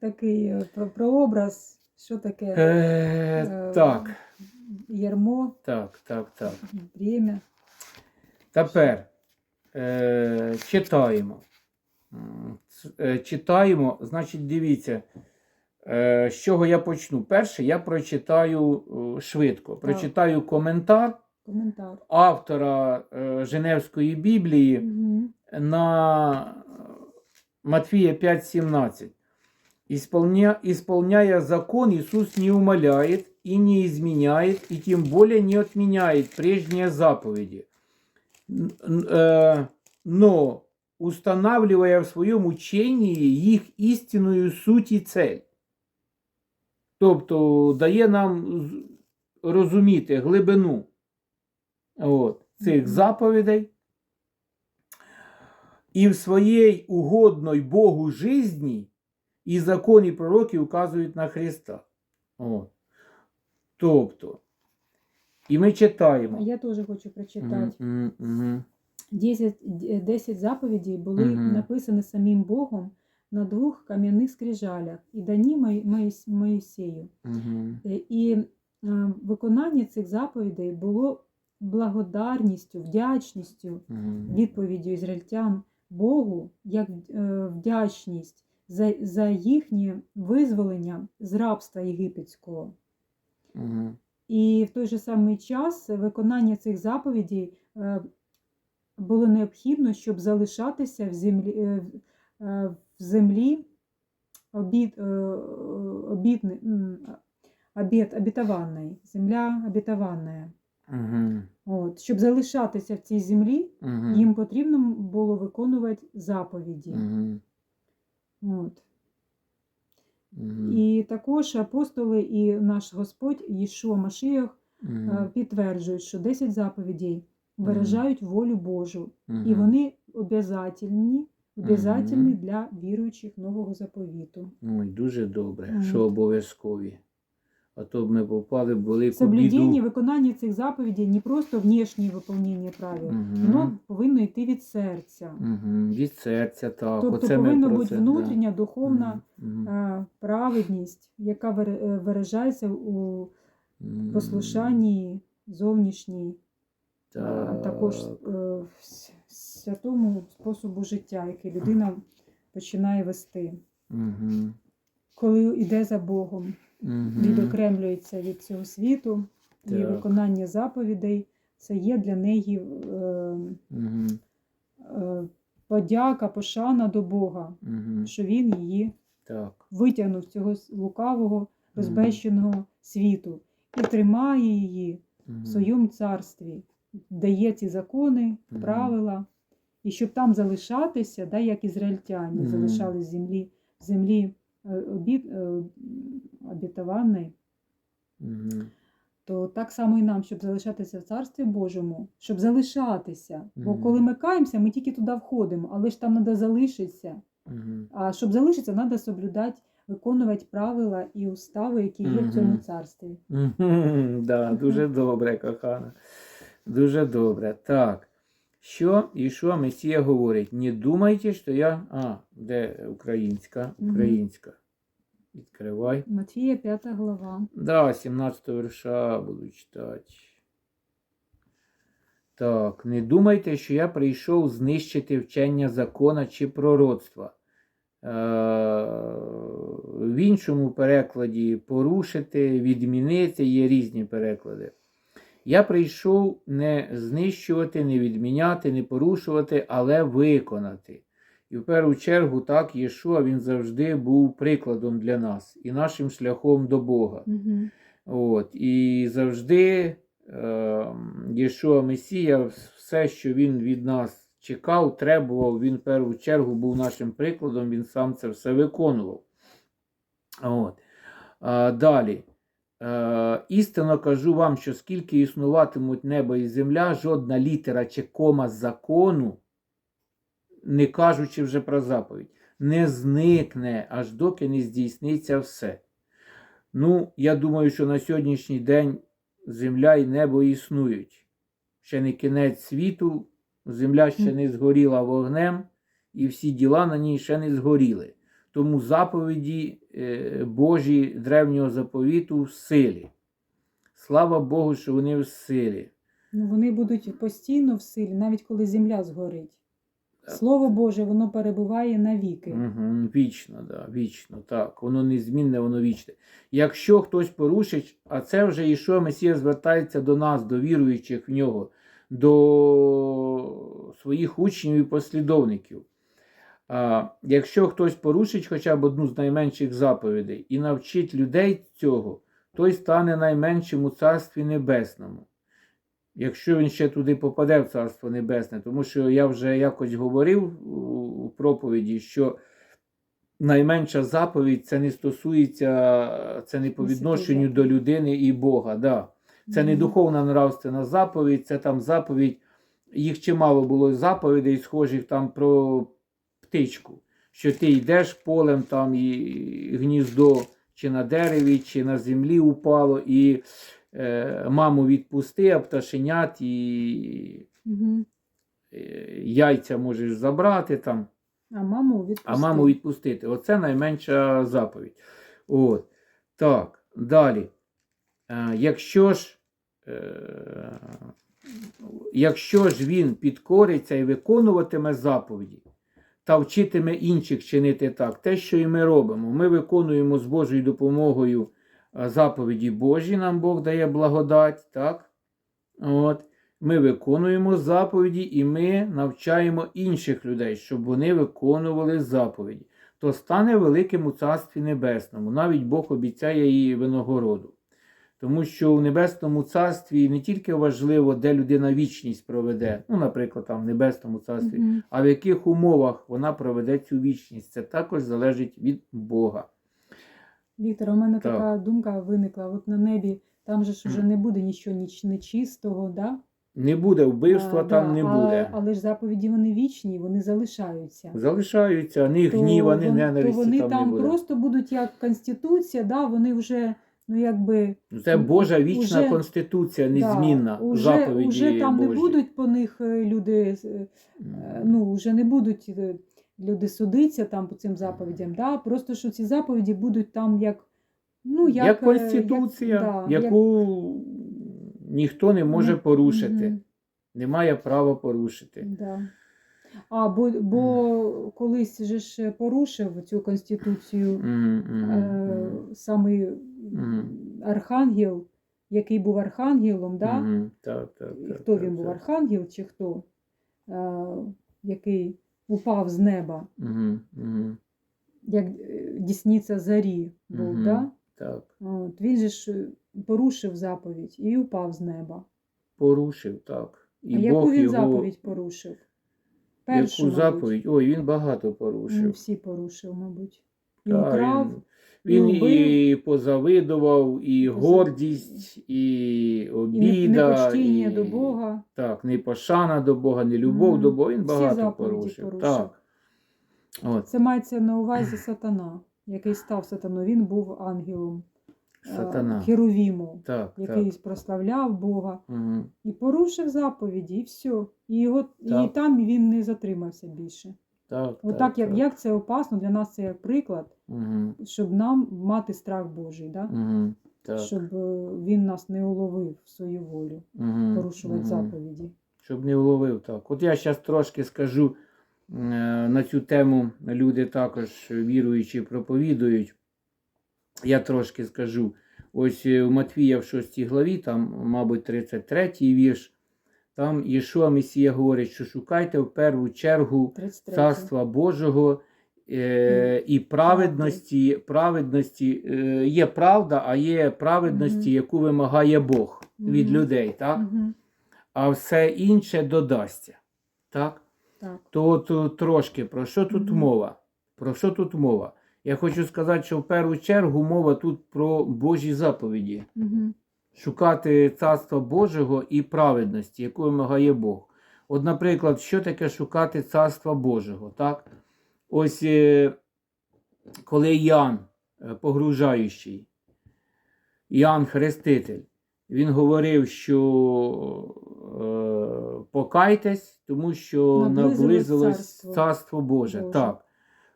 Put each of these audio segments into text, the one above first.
такий е, про- прообраз, що таке Е, Е, так, ярмо, так, так, так. бремя. Тепер е, читаємо. М, ц- е, Читаємо, значить, дивіться, е, з чого я почну. Перше, я прочитаю е, швидко. Прочитаю коментар Коментар. автора е, Женевської Біблії Мгм. на Матфія 5:17. Исполня, исполняя закон, Иисус не умоляет и не изменяет, и тем более не отменяет прежние заповеди. Э, Но устанавливая в своем учении их истинную суть і цель. Тобто дає нам розуміти глибину от, цих заповідей. І в своїй угодной Богу житті і закони пророки указують на Христа. От. Тобто, і ми читаємо. Я теж хочу прочитати. Мгм, мгм, 10, 10 заповідей були Мгм. написані самим Богом на двох кам'яних скрижалях і дані Мої- Моїс- Моїсею. мгм, Е, І е, виконання цих заповідей було благодарністю, вдячністю, мгм. відповіддю ізраїльтян Богу як е, вдячність за, за їхнє визволення з рабства єгипетського. Мгм. І в той же самий час виконання цих заповідей е, було необхідно, щоб залишатися в землі, е, е, в землі обід, м, обід, обітованої, земля обітована. Мгм. От, щоб залишатися в цій землі, Мгм. їм потрібно було виконувати заповіді. Мгм. От. Мгм. І також апостоли і наш Господь Єшуа Машіях Мгм. е, підтверджують, що 10 заповідей виражають волю Божу, і вони обязательні, обязательні Мгм. для віруючих нового заповіту. Ой, дуже добре, Мгм. що обов'язкові. А то б ми попали в велику Соблюдення, біду. виконання цих заповідей не просто внішнє виконання правил, Мгм. воно повинно йти від серця. Мгм. Від серця, так. Тобто Оце повинна бути це, внутрішня духовна Да. Мгм. е, праведність, яка е, виражається у послушанні зовнішній, а Так. також е, в святому способу життя, який людина починає вести, Мгм. коли йде за Богом. Відокремлюється від цього світу, і Так. виконання заповідей це є для неї е, Мгм. е, подяка, пошана до Бога, Мгм. що він її Так. витягнув з цього лукавого, розбещеного світу і тримає її Мгм. в своєму царстві, дає ці закони, Мгм. правила, і щоб там залишатися, да, як ізраїльтяни Мгм. залишали землі, землі е, обід, е, обітованої, Мгм. то так само і нам, щоб залишатися в Царстві Божому, щоб залишатися. Бо коли ми каємося, ми тільки туди входимо, але ж там треба залишитися. Мгм. А щоб залишитися, треба соблюдати, виконувати правила і устави, які є в цьому царстві. Да, дуже добре, кохана. Дуже добре. Так. Що і що Месія говорить? Не думайте, що я. А, де українська? Українська. Відкривай. Матвія 5 глава. Да, 17 верша буду читати. Так, не думайте, що я прийшов знищити вчення закона чи пророцтва. Е, в іншому перекладі порушити, відмінити є різні переклади. Я прийшов не знищувати, не відміняти, не порушувати, але виконати. І в першу чергу, так, Єшуа він завжди був прикладом для нас і нашим шляхом до Бога. Угу. От, і завжди е, Єшуа Месія, все, що він від нас чекав, требував, він в першу чергу був нашим прикладом, він сам це все виконував. От. А, далі. Е, істинно кажу вам, що скільки існуватимуть небо і земля, жодна літера чи кома закону, не кажучи вже про заповідь, не зникне, аж доки не здійсниться все. Ну, я думаю, що на сьогоднішній день земля і небо існують. Ще не кінець світу, земля ще не згоріла вогнем, і всі діла на ній ще не згоріли. тому заповіді е, Божі древнього заповіту в силі. Слава Богу, що вони в силі. Ну, вони будуть постійно в силі, навіть коли земля згорить. Слово Боже, воно перебуває навіки. Угу, вічно, да, вічно, так. Воно незмінне, воно вічне. Якщо хтось порушить, а це вже Ішо Месія звертається до нас, до віруючих в нього, до своїх учнів і послідовників. А, якщо хтось порушить хоча б одну з найменших заповідей і навчить людей цього, той стане найменшим у Царстві Небесному. Якщо він ще туди попаде в Царство Небесне, тому що я вже якось говорив у проповіді, що найменша заповідь це не стосується, це не по відношенню до людини і Бога. Да. Це не духовна нравственна заповідь, це там заповідь. Їх чимало було заповідей, схожих там про птичку, що ти йдеш полем там і гніздо чи на дереві, чи на землі упало, і маму відпусти, а пташенят і е, яйця можеш забрати там А маму відпустити. а маму відпустити. Оце найменша заповідь. От. Так, далі. Е, якщо ж, е, якщо ж він підкориться і виконуватиме заповіді та вчитиме інших чинити так, те, що і ми робимо, ми виконуємо з Божою допомогою е, заповіді Божі, нам Бог дає благодать, так? От. Ми виконуємо заповіді і ми навчаємо інших людей, щоб вони виконували заповіді. То стане великим у Царстві Небесному. Навіть Бог обіцяє її винагороду. Тому що в Небесному Царстві не тільки важливо, де людина вічність проведе, ну, наприклад, там в Небесному Царстві, Мгм. а в яких умовах вона проведе цю вічність. Це також залежить від Бога. Віктор, у мене Так. така думка виникла. От на небі там же ж уже не буде нічого ніч нечистого, да? Не буде вбивства, А, там да, не а- буде. Але ж заповіді вони вічні, вони залишаються. Залишаються ні гніва, ні ненависті то вони там, там, не буде. просто будуть як конституція, да? вони вже ну якби Це Божа вічна Уже- конституція, да, незмінна. уже, заповіді уже там Божі. не будуть по них е, люди, е, ну вже не будуть е, люди судитися там по цим заповідям. Да? Просто що ці заповіді будуть там як ну як, як е, конституція, як- да, як- яку ніхто не може Мгм, порушити, мгм. не має права порушити. Да. А, бо, бо колись же ж порушив цю конституцію Мгм, мгм, е, самий Мгм. архангел, який був архангелом, да? Мгм, Так, так, так, хто так, він був, так. архангел чи хто, е, який упав з неба, Угу, угу. як е, дісниця зарі був, Мгм. да? Так. От, він же ж е, порушив заповідь і упав з неба. Порушив, так. І а яку Бог він його... заповідь порушив? Першу, Яку мабуть. заповідь? Ой, він багато порушив. Він всі порушив, мабуть. І Та, украв, Він, він вбив. і позавидував, і гордість, і і не- обіда, і... до Бога. Так, не пошана до Бога, не любов Мгм. до Бога. Він багато порушив. порушив. Так. От, Це мається на увазі сатана, який став сатаною. Він був ангелом е, сатана. Херувіму, Так, який так. прославляв Бога. Угу. І порушив заповіді, і все. І, його, і там він не затримався більше. Так, Отак, як, як це опасно, для нас це як приклад, Угу. щоб нам мати страх Божий, да? Угу. Так. щоб е, він нас не уловив в свою волю, Угу. порушувати заповіді. Щоб не вловив так. От я зараз трошки скажу е, на цю тему. Люди також віруючі проповідують. Я трошки скажу. Ось е, в Матвія в 6 главі, там, мабуть, 33 вірш. Там Єшуа Месія говорить, що шукайте в першу чергу 33. Царства Божого е, і праведності. праведності е, є правда, а є праведності, яку вимагає Бог від людей. Так? А все інше додасться. Так? Так. То е, трошки про що тут мова? Про що тут мова? Я хочу сказати, що в першу чергу мова тут про Божі заповіді. Мгм. Шукати царства Божого і праведності, яку вимагає Бог. От, наприклад, що таке шукати царства Божого? Так? Ось е, коли Ян е, погружаючий, Ян Хреститель, він говорив, що е, покайтесь, тому що Наблизилось наблизилось царство царство Боже. Боже. Так.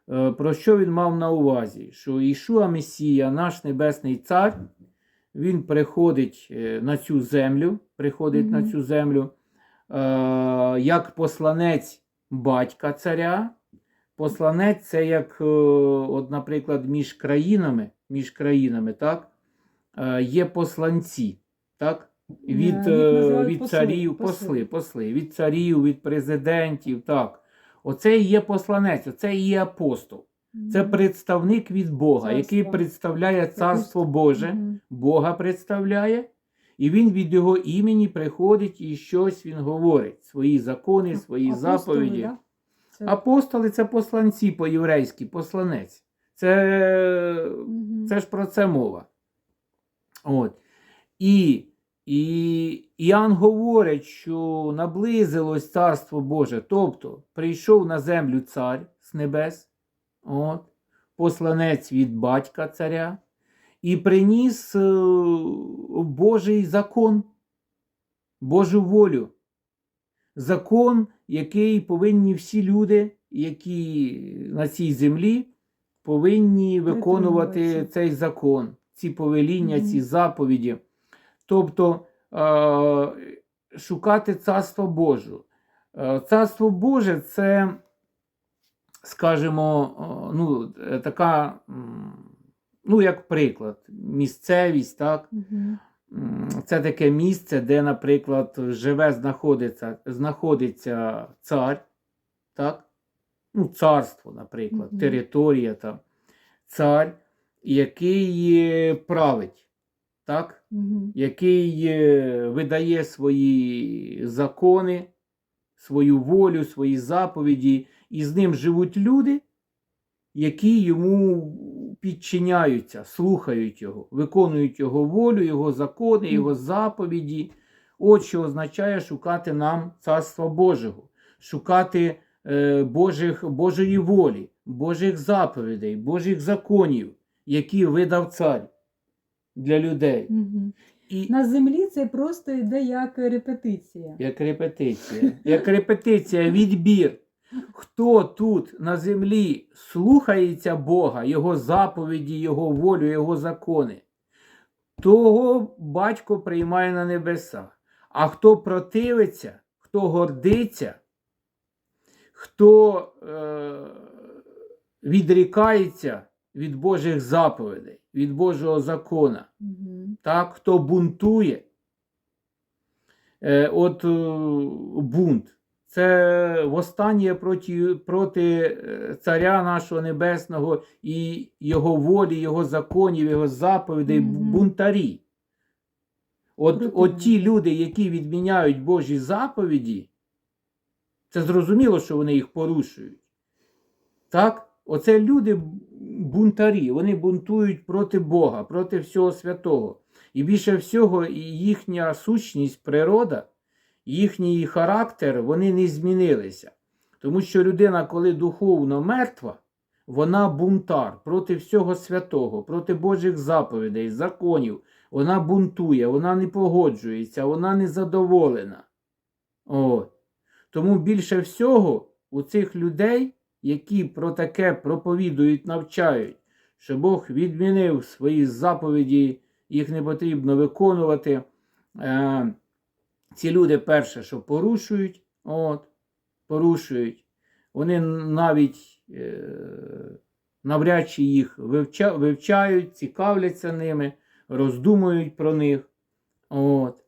Е, Про що він мав на увазі? Що Ішуа Месія, наш небесний цар, він приходить е, на цю землю, приходить на цю землю е, як посланець батька царя. Посланець це як, е, от, наприклад, між країнами, між країнами, так? Е, є посланці, так? Від, їх е, від посли, царів, посли. посли, посли, від царів, від президентів, так. Оце і є посланець, оце і є апостол. Це представник від Бога, який представляє Царство Боже. Бога представляє, і він від його імені приходить і щось він говорить, свої закони, свої Апостоли, заповіді. да? Це- Апостоли це посланці по-єврейськи, посланець. Це, Мгм. це ж про це мова. От. І, і Іоанн говорить, що наблизилось Царство Боже, тобто прийшов на землю цар з небес, от, посланець від батька царя, і приніс е, Божий закон, Божу волю. Закон, який повинні всі люди, які на цій землі, повинні виконувати цей закон, ці повеління, ці заповіді. Тобто е, шукати Царство Боже. Е, Царство Боже це, скажімо, ну, е, така, ну, як приклад, місцевість, так? М, Це таке місце, де, наприклад, живе, знаходиться, знаходиться цар, так? Ну, царство, наприклад, Мгм. територія там, цар, який править, так? Мгм. який видає свої закони, свою волю, свої заповіді, і з ним живуть люди, які йому підчиняються, слухають його, виконують його волю, його закони, його заповіді. От що означає шукати нам Царства Божого, шукати е, Божих, Божої волі, Божих заповідей, Божих законів, які видав цар для людей. І На землі це просто йде як репетиція. як репетиція, як репетиція, відбір. Хто тут на землі слухається Бога, Його заповіді, Його волю, Його закони, того батько приймає на небесах. А хто противиться, хто гордиться, хто е, відрікається від Божих заповідей, від Божого закона, Мгм. так, хто бунтує. Е, от е, бунт. Це востаннє проти, проти е, царя нашого небесного і його волі, його законів, його заповідей, б- Мгм. бунтарі. От, от ті люди, які відміняють Божі заповіді, це зрозуміло, що вони їх порушують. Так? Оце люди бунтарі, вони бунтують проти Бога, проти всього святого. І більше всього, їхня сущність, природа, їхній характер, вони не змінилися. Тому що людина, коли духовно мертва, вона бунтар проти всього святого, проти Божих заповідей, законів. Вона бунтує, вона не погоджується, вона не задоволена. От. Тому більше всього у цих людей, які про таке проповідують, навчають, що Бог відмінив свої заповіді, їх не потрібно виконувати. Е, ці люди перше, що порушують, от, порушують, вони навіть е, навряд чи їх вивча, вивчають, цікавляться ними, роздумують про них. От.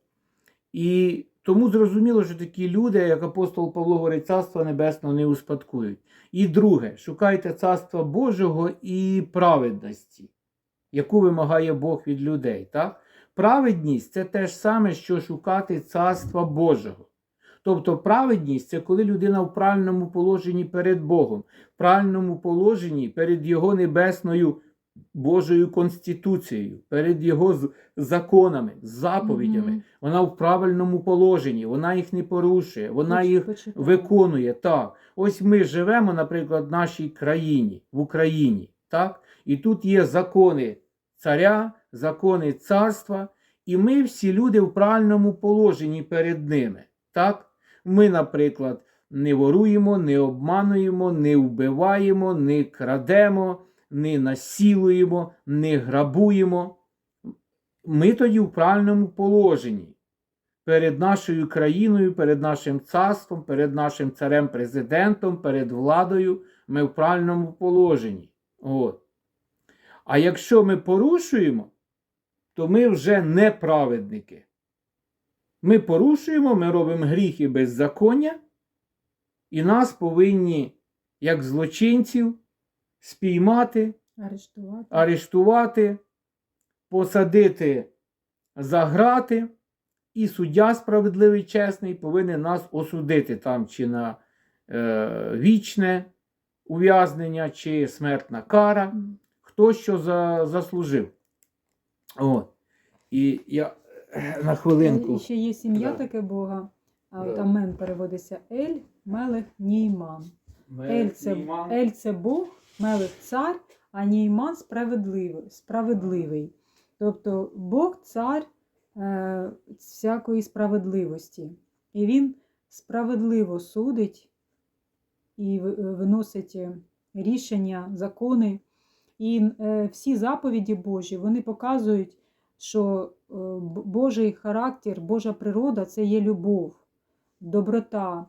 І тому зрозуміло, що такі люди, як апостол Павло говорить, царство небесного не успадкують. І друге, шукайте царства Божого і праведності, яку вимагає Бог від людей. Так? Праведність це те ж саме, що шукати царства Божого. Тобто праведність це коли людина в правильному положенні перед Богом, в правильному положенні перед Його небесною Божою конституцією, перед Його законами, заповідями. Мгм. Вона в правильному положенні, вона їх не порушує, вона Поч- їх почитала. виконує. Так. Ось ми живемо, наприклад, в нашій країні, в Україні. Так? І тут є закони царя, закони царства, і ми всі люди в правильному положенні перед ними. Так? Ми, наприклад, не воруємо, не обмануємо, не вбиваємо, не крадемо, не насілуємо, не грабуємо. Ми тоді в правильному положенні перед нашою країною, перед нашим царством, перед нашим царем-президентом, перед владою. Ми в правильному положенні. От. А якщо ми порушуємо, то ми вже не праведники. Ми порушуємо, ми робимо гріхи беззаконня, і нас повинні, як злочинців, спіймати, Арештувати. арештувати, посадити за грати, і суддя справедливий, чесний, повинен нас осудити там чи на е, вічне ув'язнення, чи смертна кара хто що за, заслужив. От. І я е, на хвилинку. І ще є сім'я Да. таке Бога. А Да. Амен переводиться Ель, Мелех, Нійман. Ель це, Ель це Бог, Мелех цар, а Нійман справедливий. справедливий. Тобто Бог цар е, всякої справедливості. І він справедливо судить і е, виносить е, рішення, закони. І е, всі заповіді Божі вони показують, що е, Божий характер, Божа природа це є любов, доброта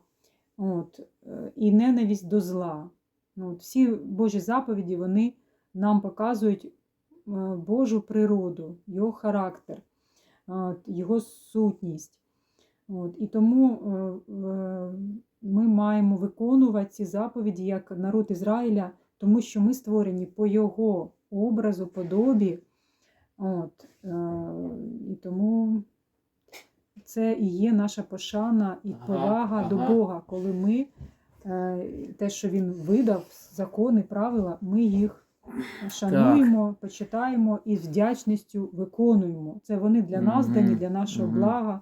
от, е, і ненависть до зла. Ну, От, всі Божі заповіді вони нам показують Божу природу, його характер, його сутність. От, і тому ми маємо виконувати ці заповіді як народ Ізраїля, тому що ми створені по його образу, подобі. От, е, і тому це і є наша пошана і Ага, повага до ага. Бога, коли ми е, те, що Він видав, закони, правила, ми їх шануємо, почитаємо і з вдячністю виконуємо. Це вони для нас дані, для нашого блага.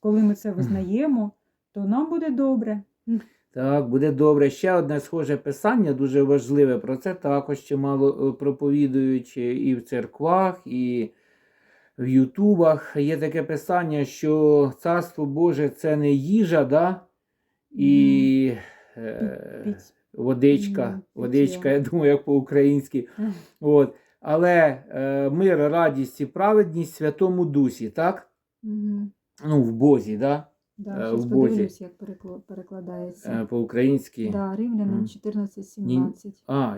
Коли ми це визнаємо, то нам буде добре. Так, буде добре. Ще одне схоже писання, дуже важливе. Про це також чимало е, проповідують і в церквах, і в Ютубах. Є таке писання, що Царство Боже це не їжа, да? і е, водичка. Водичка, я думаю, як по-українськи. От. Але е, мир, радість і праведність в Святому Дусі, так? Ну, в Бозі, да? Да, Е, в Бозі. подивлюсь, як перекладається. Е, по-українськи. Да, Римлянам Мгм. 14-17. А,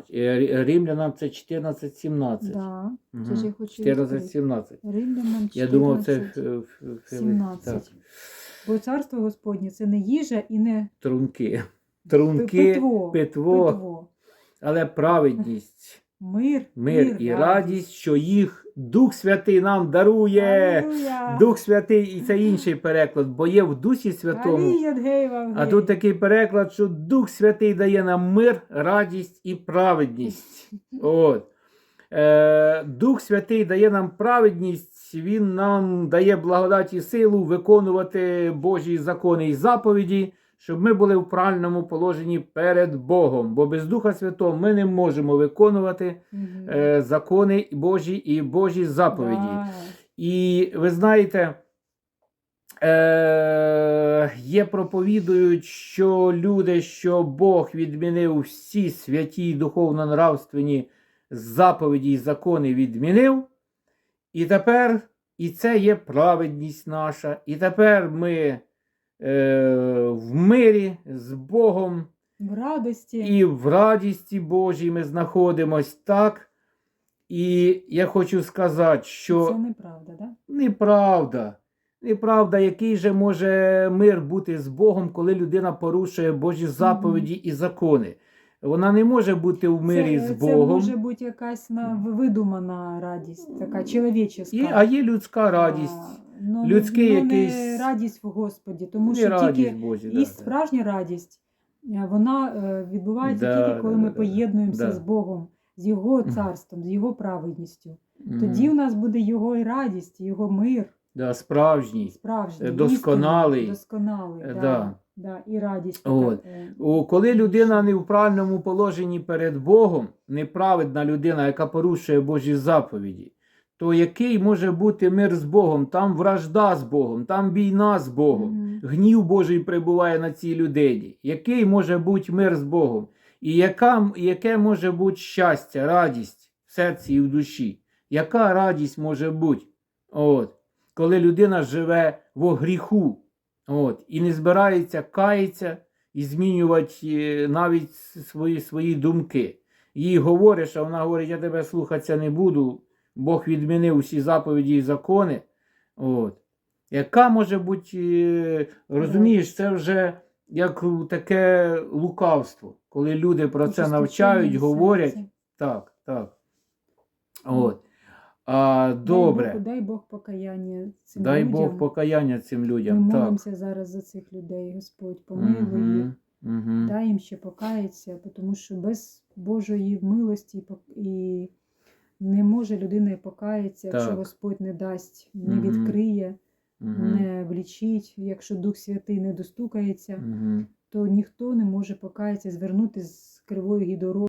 римлянам це 14-17. Да. Це Мгм. ж я хочу відкрити. 14-17. Римлянам 14, Я думав, це ф- ф- ф- 17. так, Бо царство Господнє це не їжа і не трунки. Трунки, питво. питво, питво. але праведність, Мир, мир і радість, що їх Дух Святий нам дарує. Алілуя! Дух Святий, і це інший переклад, бо є в Дусі Святому. А тут такий переклад, що Дух Святий дає нам мир, радість і праведність. От. Е, Дух Святий дає нам праведність, Він нам дає благодать і силу виконувати Божі закони і заповіді, щоб ми були в правильному положенні перед Богом. Бо без Духа Святого ми не можемо виконувати Мгм. е, закони Божі і Божі заповіді. Да. І ви знаєте, е, є проповідують, що люди, що Бог відмінив всі святі духовно-нравственні заповіді й закони відмінив. І тепер і це є праведність наша. І тепер ми в мирі з Богом В радості. і в радісті Божій ми знаходимось так. І я хочу сказати, що Це неправда, да? Неправда. Неправда, який же може мир бути з Богом, коли людина порушує Божі заповіді і закони. Вона не може бути в мирі це, з Це Богом. може бути якась на, видумана радість, така чоловіча. А є людська радість. Ну, людський ну, якийсь- не радість в Господі, тому що радість тільки Божі. і да, да. справжня радість, е, вона е, відбувається Да, тільки коли да, ми да, да. поєднуємося Да. з Богом, з Його царством, з Його праведністю. Тоді в нас буде Його і радість, Його мир, да, справжній. справжній, Е, досконалий. істинний, досконалий Е, да, да. Да, і радість. От. така, е, О, Коли людина не в правильному положенні перед Богом, неправедна людина, яка порушує Божі заповіді, то який може бути мир з Богом? Там вражда з Богом, там війна з Богом. Мгм. Гнів Божий прибуває на цій людині. Який може бути мир з Богом? І яка, яке може бути щастя, радість в серці і в душі? Яка радість може бути? От. Коли людина живе в гріху от, і не збирається каятися і змінювати е, навіть свої, свої думки. Їй говориш, а вона говорить, я тебе слухатися не буду. Бог відмінив усі заповіді і закони. От. Яка може бути, е, розумієш, це вже як таке лукавство, коли люди про це навчають, говорять. Так, так. От. А, Дай добре. Бог, дай Бог покаяння цим Дай людям. Бог покаяння цим Ми людям. Так. молимося зараз за цих людей, Господь, помилуй їх. Угу. Дай їм ще покаятися, тому що без Божої милості і не може людина покаятися, якщо Так. Господь не дасть, не Мгм. відкриє, Угу. не влічить, якщо Дух Святий не достукається, Угу. то ніхто не може покаятися, звернути з кривої дороги.